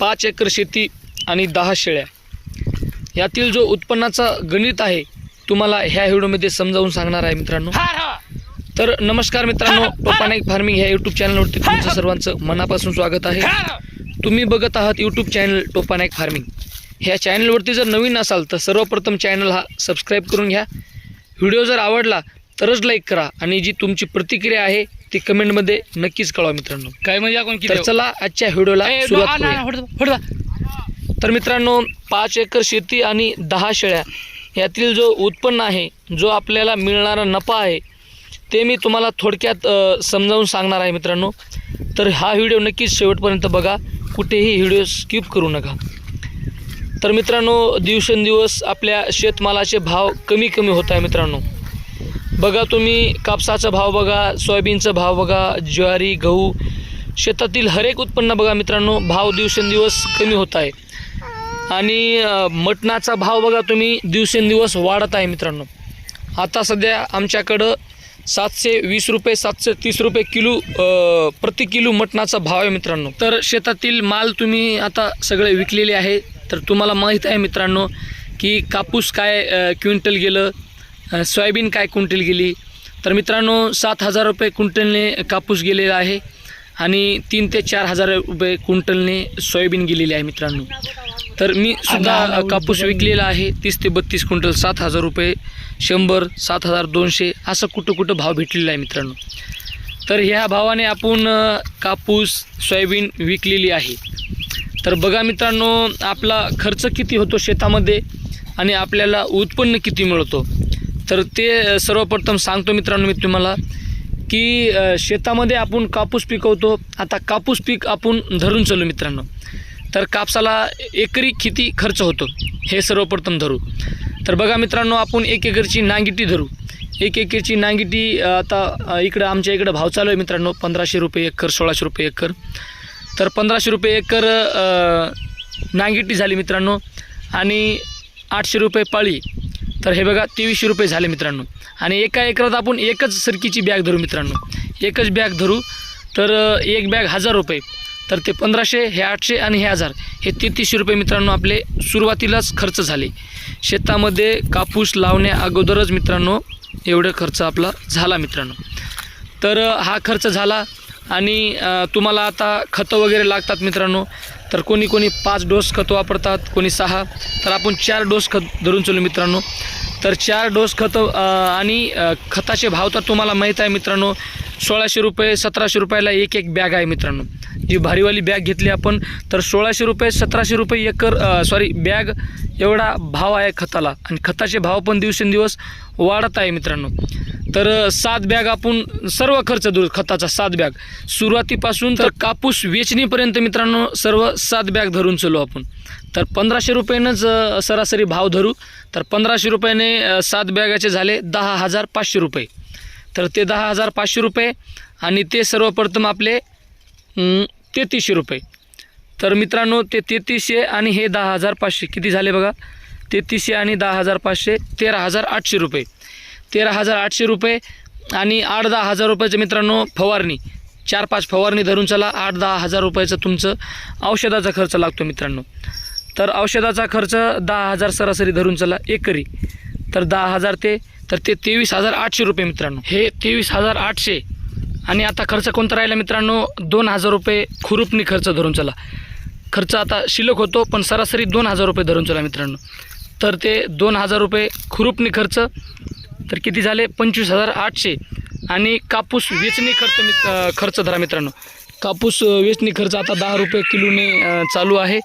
पाच एकर शेती आणि दहा शेळ्या. यातील जो उत्पन्नाचा गणित आहे तुम्हाला ह्या व्हिडिओमध्ये समजावून सांगणार आहे मित्रांनो. तर नमस्कार मित्रांनो टोपानाईक फार्मिंग ह्या यूट्यूब चॅनलवरती तुमचं सर्वांचं मनापासून स्वागत आहे. तुम्ही बघत आहात यूट्यूब चॅनल टोपानाईक फार्मिंग. ह्या चॅनलवरती जर नवीन असाल तर सर्वप्रथम चॅनल हा सबस्क्राईब करून घ्या. व्हिडिओ जर आवडला तरच लाईक करा आणि जी तुमची प्रतिक्रिया आहे ती कमेंटमध्ये नक्कीच कळवा मित्रांनो. काय म्हणजे आपण किती तर चला आजच्या व्हिडिओला सुरुवात करूया. तर मित्रांनो पाच एकर शेती आणि दहा शेळ्या यातील जो उत्पन्न आहे जो आपल्याला मिळणारा नफा आहे ते मी तुम्हाला थोडक्यात अ, समजावून सांगणार आहे मित्रांनो. तर हा व्हिडिओ नक्कीच शेवटपर्यंत बघा. कुठेही व्हिडिओ स्किप करू नका. तर मित्रांनो दिवसेंदिवस आपल्या शेतमालाचे भाव कमी कमी होत आहे मित्रांनो. बघा तुम्ही कापसाचा भाव बघा सोयाबीनचा भाव बघा ज्वारी गहू शेतातील हरेक उत्पन्न बघा मित्रांनो भाव दिवसेंदिवस कमी होत आहे. आणि मटणाचा भाव बघा तुम्ही दिवसेंदिवस वाढत आहे मित्रांनो. आता सध्या आमच्याकडं सातशे वीस रुपये सातशे तीस रुपये किलो प्रति किलो मटणाचा भाव आहे मित्रांनो. तर शेतातील माल तुम्ही आता सगळे विकलेले आहे. तर तुम्हाला माहीत आहे मित्रांनो की कापूस काय क्विंटल गेलं सोयाबीन काय क्विंटल गेली? तर मित्रांनो सात हजार रुपये क्विंटलने कापूस गेलेला आहे आणि तीन ते चार हजार रुपये क्विंटलने सोयाबीन गेलेली आहे मित्रांनो. तर मी सुद्धा कापूस विकलेला आहे तीस ते बत्तीस क्विंटल सात हजार रुपये शंभर सात हजार दोनशे असं कुठं कुठं भाव भेटलेला आहे मित्रांनो. तर ह्या भावाने आपण कापूस सोयाबीन विकलेली आहे. तर बघा मित्रांनो आपला खर्च किती होतो शेतामध्ये आणि आपल्याला उत्पन्न किती मिळतो? तर ते सर्वप्रथम सांगतो मित्रांनो मी तुम्हाला की शेतामध्ये आपण कापूस पिकवतो. आता कापूस पीक आपण धरून चालू मित्रांनो. तर कापसाला एकरी किती खर्च होतो? हे सर्वप्रथम धरू. तर बघा मित्रांनो आपण एक एकरची नांगिटी धरू. एक एकरची नांगिटी आता इकडं आमच्या इकडं भाव चालू आहे मित्रांनो. पंधराशे रुपये एकर सोळाशे रुपये एकर. तर पंधराशे रुपये एकर नांगिटी झाली मित्रांनो. आणि आठशे रुपये पाळी. तर हे बघा तेवीसशे रुपये झाले मित्रांनो. आणि एका एकरात आपण एकच सरकीची बॅग धरू मित्रांनो. एकच बॅग धरू तर एक बॅग हजार रुपये. तर ते पंधराशे हे आठशे आणि हे हजार. हे तेहतीसशे रुपये मित्रांनो आपले सुरुवातीलाच खर्च झाले. शेतामध्ये कापूस लावण्या अगोदरच मित्रांनो एवढं खर्च आपला झाला मित्रांनो. तर हा खर्च झाला आणि तुम्हाला आता खतं वगैरे लागतात मित्रांनो. तर कोणी कोणी पाच डोस खत वापरतात कोणी सहा. तर आपण चार डोस खत धरून चलू मित्रांनो. तर चार डोस खतं आणि खताचे भाव तर तुम्हाला माहीत आहे मित्रांनो. सोळाशे रुपये सतराशे रुपयाला एक एक बॅग आहे मित्रांनो. जी भारीवाली बॅग घेतली आपण तर सोळाशे रुपये सतराशे रुपये एकर सॉरी बॅग एवढा भाव आहे खताला. आणि खताचे भाव पण दिवसेंदिवस वाढत आहे मित्रांनो. तर सात बॅग आपण सर्व खर्च दूर खताचा सात बॅग. सुरुवातीपासून तर कापूस वेचणीपर्यंत मित्रांनो सर्व सात बॅग धरून चलो आपण. तर पंधराशे रुपयानंच सरासरी भाव धरू. तर पंधराशे रुपयाने सात बॅगाचे झाले दहा हजार पाचशे रुपये. तर ते दहा हजार पाचशे रुपये आणि ते सर्वप्रथम आपले तेहतीसशे रुपये. तर मित्रांनो ते तेहतीसशे आणि हे दहा हजार पाचशे. किती झाले बघा? तेहतीसशे आणि दहा हजार पाचशे तेरा हजार आठशे रुपये. तेरा हजार आठशे रुपये आणि आठ दहा हजार रुपयाचं मित्रांनो फवारणी. चार पाच फवारणी धरून चला आठ दहा हजार रुपयाचं तुमचं औषधाचा खर्च लागतो मित्रांनो. तर औषधाचा खर्च दहा हजार सरासरी धरून चला एकरी. तर दहा हजार ते तर ते तेवीस हजार आठशे रुपये मित्रांनो. हे तेवीस हजार आठशे. आणि आता खर्च कोणता राहिला मित्रांनो? दोन हजार रुपये खुरुपणी खर्च धरून चला. खर्च आता शिल्लक होतो पण सरासरी दोन हजार रुपये धरून चला मित्रांनो. तर ते दोन हजार रुपये खुरुपणी खर्च. तर किती झाले? पंचवीस हजार आठशे. आणि कापूस वेचणी खर्च मित खर्च धरा मित्रांनो. कापूस वेचणी खर्च आता दहा रुपये किलोने चालू आहे.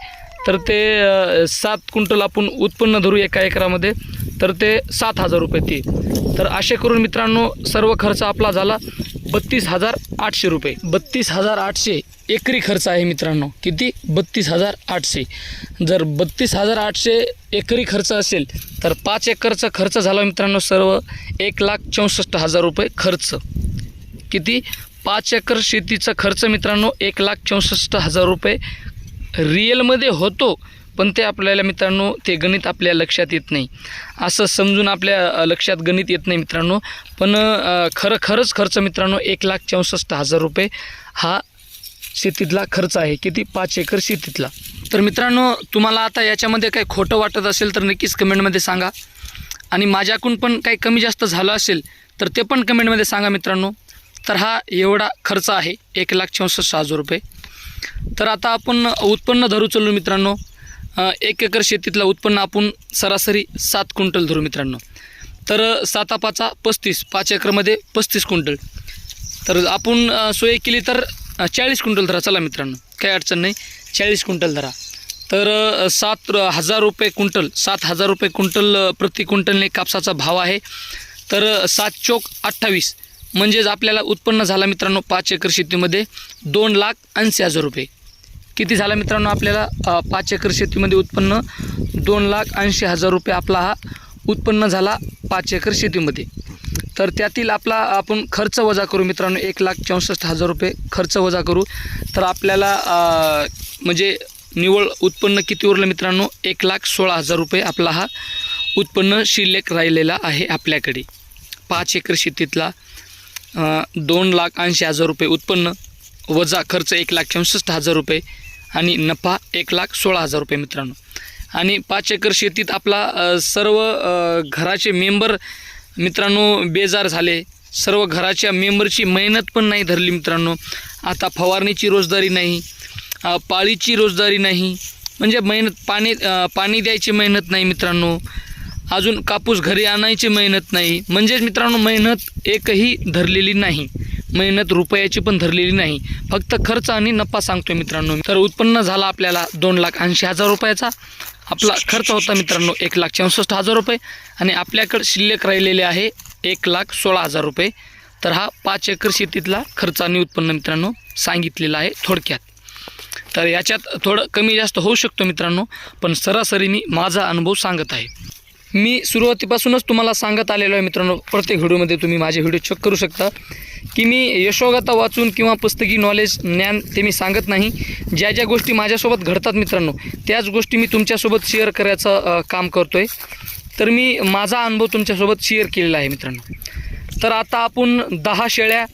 तर ते सात क्विंटल आपण उत्पन्न धरू एका एकरामध्ये. तर ते सात हजार रुपये ते. तर असे करून मित्रांनो सर्व खर्च आपला झाला. बत्तीस हजार आठशे रुपये. बत्तीस हजार आठशे एकरी खर्च आहे मित्रांनो. किती? बत्तीस हजार आठशे. जर बत्तीस हजार आठशे एकरी खर्च असेल तर पाच एकरचा खर्च झाला मित्रांनो सर्व एक लाख चौसष्ट हजार रुपये खर्च. किती? पाच एकर शेतीचा खर्च मित्रांनो एक लाख चौसष्ट हजार रुपये. रिअलमध्ये होतो पण ते आपल्याला मित्रांनो ते गणित आपल्या लक्षात येत नाही. असं समजून आपल्या लक्षात गणित येत नाही मित्रांनो. पण खरं खरंच खर्च मित्रांनो एक लाख चौसष्ट हजार रुपये हा शेतीतला खर्च आहे. किती? पाच एकर शेतीतला. तर मित्रांनो तुम्हाला आता याच्यामध्ये काही खोटं वाटत असेल तर नक्कीच कमेंटमध्ये सांगा. आणि माझ्याकडून पण काही कमी जास्त झालं असेल तर ते पण कमेंटमध्ये सांगा मित्रांनो. तर हा एवढा खर्च आहे एक लाख चौसष्ट हजार रुपये. तर आता आपण उत्पन्न धरू चलू मित्रांनो. एक एकर शेतीतलं उत्पन्न आपण सरासरी सात क्विंटल धरू मित्रांनो. तर साता पाचा पस्तीस पाच एकरमध्ये पस्तीस क्विंटल. तर आपण सोय केली तर चाळीस क्विंटल धरा. चला मित्रांनो काही अडचण नाही. चाळीस क्विंटल धरा. तर सात हजार रुपये क्विंटल सात हजार रुपये क्विंटल प्रति क्विंटलने कापसाचा भाव आहे. तर सात चोक अठ्ठावीस. म्हणजेच आपल्याला उत्पन्न झाला मित्रांनो पाच एकर शेतीमध्ये दोन लाख ऐंशी हजार रुपये. किती झाला मित्रांनो आपल्याला? पाच एकर शेतीमध्ये उत्पन्न दोन लाख ऐंशी हजार रुपये आपला हा उत्पन्न झाला पाच एकर शेतीमध्ये. तर त्यातील आपला आपण खर्च वजा करू मित्रांनो एक लाख चौसष्ट हजार रुपये खर्च वजा करू. तर आपल्याला म्हणजे निव्वळ उत्पन्न किती उरलं मित्रांनो? एक लाख सोळा हजार रुपये आपला हा उत्पन्न शिल्लक राहिलेला आहे आपल्याकडे. पाच एकर शेतीतला दोन लाख ऐंशी हजार रुपये उत्पन्न वजा खर्च एक लाख चौसष्ट हजार रुपये. आणि नफा एक लाख सोळा हजार रुपये मित्रांनो. आणि पाच एकर शेतीत आपला सर्व घराचे मेंबर मित्रांनो बेजार झाले. सर्व घराच्या मेंबरची मेहनत पण नाही धरली मित्रांनो. आता फवारणीची रोजदारी नाही पाळीची रोजदारी नाही. म्हणजे मेहनत पाणी पाणी द्यायची मेहनत नाही मित्रांनो. अजून कापूस घरी आणायची मेहनत नाही. म्हणजेच मित्रांनो मेहनत एकही धरलेली नाही. मेहनत रुपयाची पण धरलेली नाही. फक्त खर्च आणि नफा सांगतोय मित्रांनो तर उत्पन्न झाला आपल्याला दोन लाख ऐंशी हजार रुपयाचा. आपला खर्च होता मित्रांनो एक लाख चौसष्ट हजार रुपये. आणि आपल्याकडे शिल्लक राहिलेले आहे एक लाख सोळा हजार रुपये. तर हा पाच एकर शेतीतला खर्च आणि उत्पन्न मित्रांनो सांगितलेला आहे थोडक्यात. तर याच्यात थोडं कमी जास्त होऊ शकतो मित्रांनो. पण सरासरी मी माझा अनुभव सांगत आहे. मी सुरुवातीपासूनच तुम्हाला सांगत आलेलो आहे मित्रांनो प्रत्येक व्हिडिओमध्ये तुम्ही माझे व्हिडिओ चेक करू शकता. की मी यशोगाथा वाचून किंवा पुस्तकी नॉलेज ज्ञान ते मी सांगत नाही. ज्या ज्या गोष्टी माझ्यासोबत घडतात मित्रांनो त्याच गोष्टी मी तुमच्यासोबत शेअर करायचं काम करतो आहे तर मी माझा अनुभव तुमच्यासोबत शेअर केलेला आहे मित्रांनो. तर आता आपण दहा शेळ्या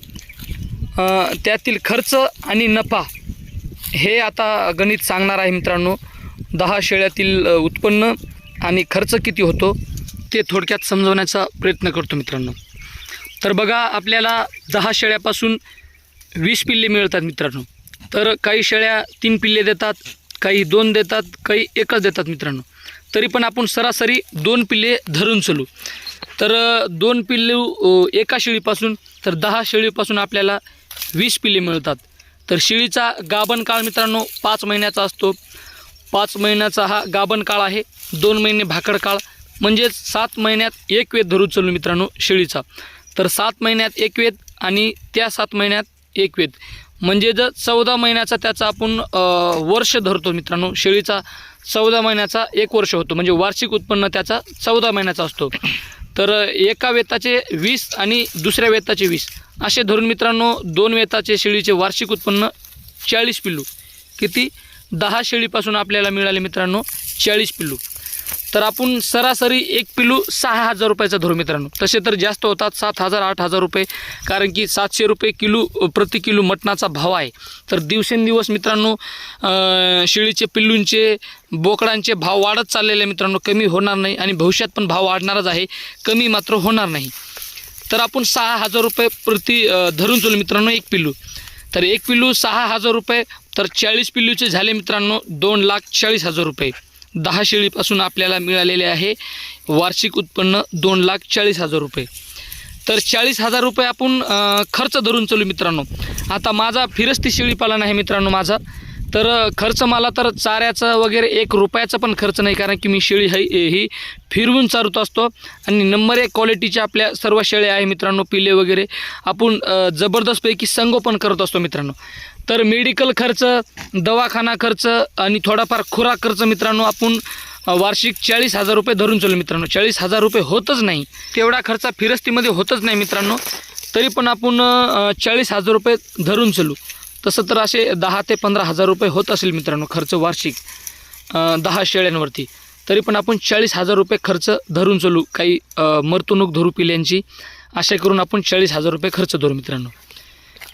त्यातील खर्च आणि नफा हे आता गणित सांगणार आहे मित्रांनो. दहा शेळ्यातील उत्पन्न आणि खर्च किती होतो ते थोडक्यात समजवण्याचा प्रयत्न करतो मित्रांनो. तर बघा आपल्याला दहा शेळ्यापासून वीस पिल्ले मिळतात मित्रांनो. तर काही शेळ्या तीन पिल्ले देतात काही दोन देतात काही एकच देतात मित्रांनो. तरी पण आपण सरासरी दोन पिल्ले धरून चलू. तर दोन पिल्लू एका शेळीपासून तर दहा शेळीपासून आपल्याला वीस पिल्ले मिळतात. तर शेळीचा गाभण काळ मित्रांनो पाच महिन्याचा असतो. पाच महिन्याचा हा गाभण काळ आहे दोन महिने भाकड काळ म्हणजेच सात महिन्यात एक वेद धरू चलू मित्रांनो शेळीचा. तर सात महिन्यात एक वेद आणि त्या सात महिन्यात एक वेद. म्हणजे जर चौदा महिन्याचा त्याचा आपण वर्ष धरतो मित्रांनो शेळीचा चौदा महिन्याचा एक वर्ष होतो म्हणजे वार्षिक उत्पन्न त्याचा चौदा महिन्याचा असतो. तर एका वेताचे वीस आणि दुसऱ्या वेताचे वीस. असे धरून मित्रांनो दोन वेताचे शेळीचे वार्षिक उत्पन्न चाळीस पिल्लू. किती? दहा शेळीपासून आपल्याला मिळाले मित्रांनो चाळीस पिल्लू. तर आपण सरासरी एक पिल्लू सहा हजार रुपयाचा धरू मित्रांनो. तसे तर जास्त होतात सात हजार आठ हजार रुपये. कारण की सातशे रुपये किलो प्रति किलो मटणाचा भाव आहे. तर दिवसेंदिवस मित्रांनो शेळीचे पिल्लूंचे बोकडांचे भाव वाढत चाललेले आहे मित्रांनो. कमी होणार नाही आणि भविष्यात पण भाव वाढणारच आहे. कमी मात्र होणार नाही. तर आपण सहा हजार रुपये प्रति धरून चलू मित्रांनो एक पिल्लू. तर एक पिल्लू सहा हजार रुपये तर चाळीस पिल्लूचे झाले मित्रांनो दोन लाख चाळीस हजार रुपये. दहा शेळीपासून आपल्याला मिळालेले आहे. वार्षिक उत्पन्न दोन लाख चाळीस हजार रुपये. तर चाळीस हजार रुपये आपण खर्च धरून चालू मित्रांनो. आता माझा फिरस्ती शेळीपालन आहे मित्रांनो माझा. तर खर्च मला तर चाऱ्याचा वगैरे एक रुपयाचा पण खर्च नाही कारण की मी शेळी ही ही फिरवून चारत असतो. आणि नंबर एक क्वालिटीच्या आपल्या सर्व शेळ्या आहे मित्रांनो पिले वगैरे. आपण जबरदस्तपैकी संगोपन करत असतो मित्रांनो. तर मेडिकल खर्च दवाखाना खर्च आणि थोडाफार खुराक खर्च मित्रांनो आपण वार्षिक चाळीस हजार रुपये धरून चालू मित्रांनो. चाळीस हजार रुपये होतच नाही. तेवढा खर्च फिरस्तीमध्ये होतच नाही मित्रांनो. तरी पण आपण चाळीस हजार रुपये धरून चालू. तसं तर असे दहा ते पंधरा हजार रुपये होत असेल मित्रांनो खर्च वार्षिक दहा शेळ्यांवरती. तरी पण आपण चाळीस हजार रुपये खर्च धरून चालू काही मर्तुणूक धरू पिल्यांची अशा करून आपण चाळीस हजार रुपये खर्च धरू मित्रांनो.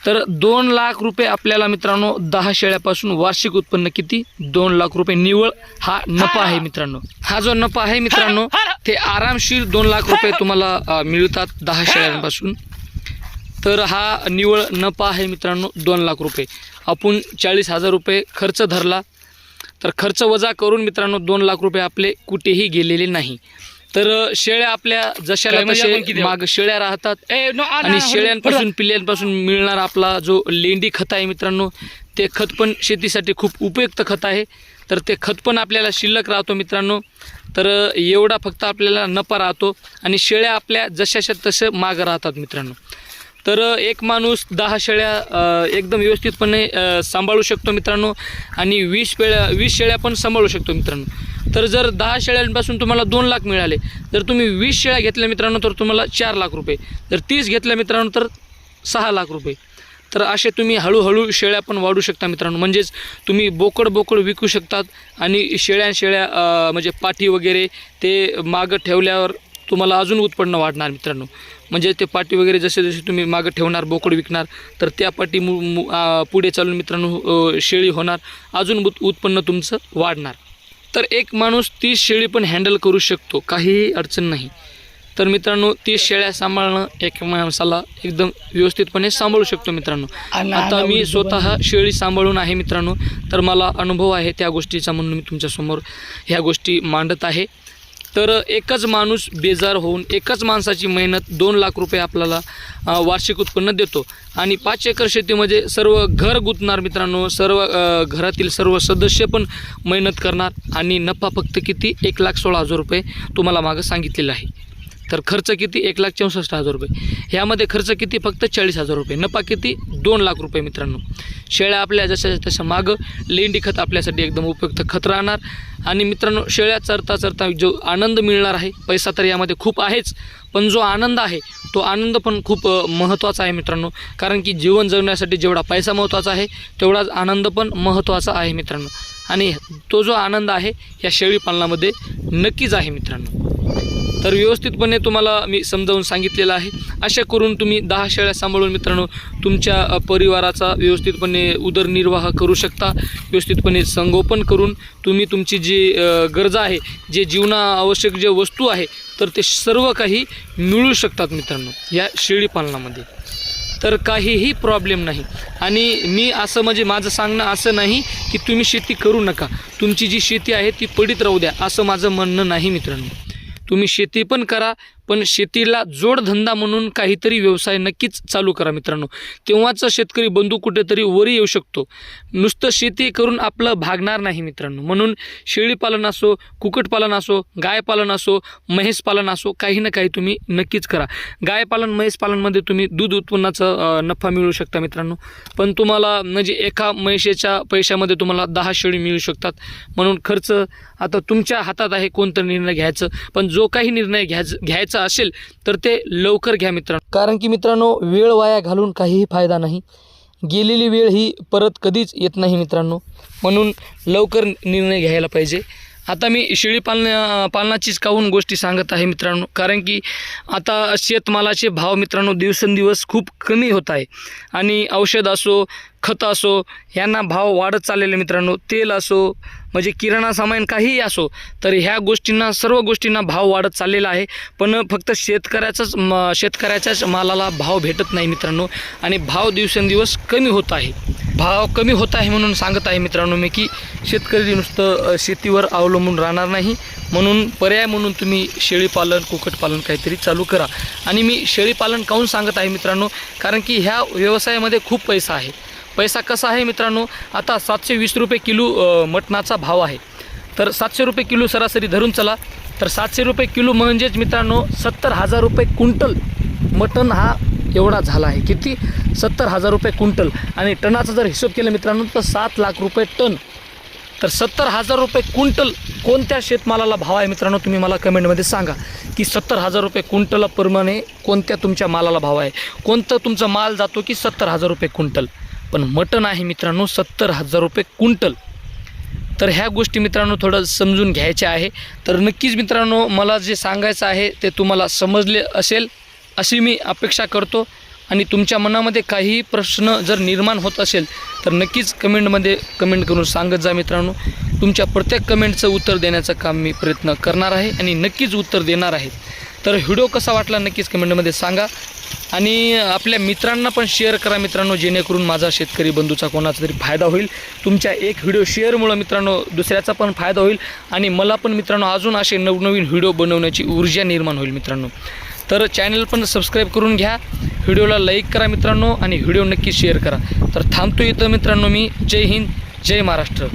तर दोन लाख रुपये आपल्याला मित्रांनो दहा शेळ्यापासून वार्षिक उत्पन्न किती? दोन लाख रुपये निव्वळ हा नफा आहे मित्रांनो. हा जो नफा आहे मित्रांनो ते आरामशीर दोन लाख रुपये तुम्हाला मिळतात दहा शेळ्यांपासून. तर हा निव्वळ नफा आहे मित्रांनो दोन लाख रुपये. आपण चाळीस हजार रुपये खर्च धरला तर खर्च वजा करून मित्रांनो दोन लाख रुपये आपले कुठेही गेलेले नाही. तर शेळ्या आपल्या जशाला तसे? माग शेळ्या राहतात आणि शेळ्यांपासून पिल्ल्यांपासून मिळणारा आपला जो लेंडी खत आहे मित्रांनो ते खत पण शेतीसाठी खूप उपयुक्त खत आहे. तर ते खत पण आपल्याला शिल्लक राहतो मित्रांनो. तर एवढा फक्त आपल्याला नफा राहतो आणि शेळ्या आपल्या जशाशा तसं मागं राहतात मित्रांनो. तर एक माणूस दहा शेळ्या एकदम व्यवस्थितपणे सांभाळू शकतो मित्रांनो आणि वीस शेळ्या वीस शेळ्या पण सांभाळू शकतो मित्रांनो. तर जर दहा शेळ्यांपासून तुम्हाला दोन लाख मिळाले जर तुम्ही वीस शेळ्या घेतल्या मित्रांनो तर तुम्हाला चार लाख रुपये. जर तीस घेतल्या मित्रांनो तर सहा लाख रुपये. तर असे तुम्ही हळूहळू शेळ्या पण वाढू शकता मित्रांनो. म्हणजेच तुम्ही बोकड बोकड विकू शकतात आणि शेळ्या शेळ्या म्हणजे पाठी वगैरे ते मागं ठेवल्यावर तुम्हाला अजून उत्पन्न वाढणार मित्रांनो. म्हणजे ते पाटी वगैरे जसे जसे तुम्ही मागं ठेवणार बोकड विकणार तर त्या पाटी मु पुढे चालून मित्रांनो शेळी होणार अजून उत- उत्पन्न तुमचं वाढणार. तर एक माणूस तीस शेळी पण हँडल करू शकतो काहीही अडचण नाही. तर मित्रांनो तीस शेळ्या सांभाळणं एक माणसाला एकदम व्यवस्थितपणे सांभाळू शकतो मित्रांनो. आता मी स्वतः शेळी सांभाळून आहे मित्रांनो तर मला अनुभव आहे त्या गोष्टीचा म्हणून मी तुमच्यासमोर ह्या गोष्टी मांडत आहे. तर एकच माणूस बेजार होऊन एकच माणसाची मेहनत दोन लाख रुपये आपल्याला वार्षिक उत्पन्न देतो. आणि पाच एकर शेतीमध्ये सर्व घर गुंतणार मित्रांनो सर्व घरातील सर्व सदस्य पण मेहनत करणार. आणि नफा फक्त किती? एक लाख सोळा हजार रुपये तुम्हाला मागं सांगितलेलं आहे. तर खर्च किती? एक लाख चौसष्ट हजार रुपये. ह्यामध्ये खर्च किती? फक्त चाळीस हजार रुपये. नफा किती? दोन लाख रुपये मित्रांनो. शेळ्या आपल्या जशा तशा मागं लेंडी खत आपल्यासाठी एकदम उपयुक्त खत राहणार. आणि मित्रांनो शेळ्या चरता चरता जो आनंद मिळणार आहे पैसा तर यामध्ये खूप आहेच पण जो आनंद आहे तो आनंद पण खूप महत्त्वाचा आहे मित्रांनो. कारण की जीवन जगण्यासाठी जेवढा पैसा महत्त्वाचा आहे तेवढाच आनंद पण महत्त्वाचा आहे मित्रांनो. आणि तो जो आनंद आहे या शेळी पालनामध्ये नक्कीच आहे मित्रांनो. तर व्यवस्थितपणे तुम्हाला मी समजावून सांगितलेलं आहे. अशा करून तुम्ही दहा शेळ्या सांभाळून मित्रांनो तुमच्या परिवाराचा व्यवस्थितपणे उदरनिर्वाह करू शकता. व्यवस्थितपणे संगोपन करून तुम्ही तुमची जी गरजा आहे जे जीवना आवश्यक जे वस्तू आहे तर ते सर्व काही मिळू शकतात मित्रांनो या शेळी पालनामध्ये. तर काहीही प्रॉब्लेम नाही. आणि मी असं म्हणजे माझं सांगणं असं नाही की तुम्ही शेती करू नका. तुमची जी शेती आहे ती पडीत राहू द्या असं माझं म्हणणं नाही मित्रांनो. तुम्ही शेती पण करा पण शेतीला जोडधंदा म्हणून काहीतरी व्यवसाय नक्कीच चालू करा मित्रांनो. तेव्हाच शेतकरी बंधू कुठेतरी वरी येऊ शकतो. नुसतं शेती करून आपलं भागणार नाही मित्रांनो. म्हणून शेळीपालन असो कुक्कुटपालन असो गायपालन असो म्हैसपालन असो काही ना काही तुम्ही नक्कीच करा. गायपालन म्हैसपालनमध्ये तुम्ही दूध उत्पन्नाचा नफा मिळू शकता मित्रांनो. पण तुम्हाला म्हणजे एका म्हैसेच्या पैशामध्ये तुम्हाला दहा शेळी मिळू शकतात. म्हणून खर्च आता तुमच्या हातात आहे कोणता निर्णय घ्यायचं? पण जो काही निर्णय घ्यायचा घ्यायचा असेल तर ते लवकर घ्या मित्रांनो. कारण की मित्रांनो वेळ वाया घालून काहीही फायदा नाही. गेलेली वेळ ही परत कधीच येत नाही मित्रांनो. म्हणून लवकर निर्णय घ्यायला पाहिजे. आता मी शेळी पालना पालनाचीच काहून गोष्टी सांगत आहे मित्रांनो. कारण की आता शेतमालाचे भाव मित्रांनो दिवसेंदिवस खूप कमी होत आहे. आणि औषध असो खत असो यांना भाव वाढत चाललेले मित्रांनो तेल असो म्हणजे किराणा सामान काहीही असो तर ह्या गोष्टींना सर्व गोष्टींना भाव वाढत चाललेला आहे. पण फक्त शेतकऱ्याचाच म शेतकऱ्याच्याच मालाला भाव भेटत नाही मित्रांनो. आणि भाव दिवसेंदिवस कमी होत आहे. भाव कमी होत आहे म्हणून सांगत आहे मित्रांनो मी की शेतकरी नुसतं शेतीवर अवलंबून राहणार नाही. म्हणून पर्याय म्हणून तुम्ही शेळीपालन कुक्कुटपालन काहीतरी चालू करा. आणि मी शेळीपालन काहून सांगत आहे मित्रांनो? कारण की ह्या व्यवसायामध्ये खूप पैसा आहे. पैसा कसा आहे मित्रांनो? आता सातशे वीस रुपये किलो मटणाचा भाव आहे. तर सातशे रुपये किलो सरासरी धरून चला. तर सातशे रुपये किलो म्हणजेच मित्रांनो सत्तर हजार रुपये क्विंटल मटण हा एवढा झाला आहे. किती? सत्तर हजार रुपये क्विंटल. आणि टनाचा जर हिशोब केला मित्रांनो तर सात लाख रुपये टन. तर सत्तर हजार रुपये क्विंटल कोणत्या शेतमालाला भाव आहे मित्रांनो तुम्ही मला कमेंटमध्ये सांगा. की सत्तर हजार रुपये कुंटलाप्रमाणे कोणत्या तुमच्या मालाला भाव आहे? कोणतं तुमचा माल जातो की सत्तर हजार रुपये क्विंटल? पण मटण आहे मित्रांनो सत्तर हजार रुपये क्विंटल. तर ह्या गोष्टी मित्रांनो थोडं समजून घ्यायच्या आहे. तर नक्कीच मित्रांनो मला जे सांगायचं आहे ते तुम्हाला समजले असेल अशी मी अपेक्षा करतो. आणि तुमच्या मनामध्ये काहीही प्रश्न जर निर्माण होत असेल तर नक्कीच कमेंटमध्ये कमेंट करून सांगत जा मित्रांनो. तुमच्या प्रत्येक कमेंटचं उत्तर देण्याचं काम मी प्रयत्न करणार आहे आणि नक्कीच उत्तर देणार आहे. तर व्हिडिओ कसा वाटला नक्कीच कमेंटमध्ये सांगा. आणि आपल्या मित्रांना पण शेअर करा मित्रांनो जेणेकरून माझा शेतकरी बंधूचा कोणाचा तरी फायदा होईल. तुमच्या एक व्हिडिओ शेअरमुळं मित्रांनो दुसऱ्याचा पण फायदा होईल. आणि मला पण मित्रांनो अजून असे नवनवीन व्हिडिओ बनवण्याची ऊर्जा निर्माण होईल मित्रांनो. तर चॅनल पण सबस्क्राईब करून घ्या. व्हिडिओला लाईक करा मित्रांनो आणि व्हिडिओ नक्की शेअर करा. तर थांबतो इथं मित्रांनो मी. जय हिंद जय महाराष्ट्र.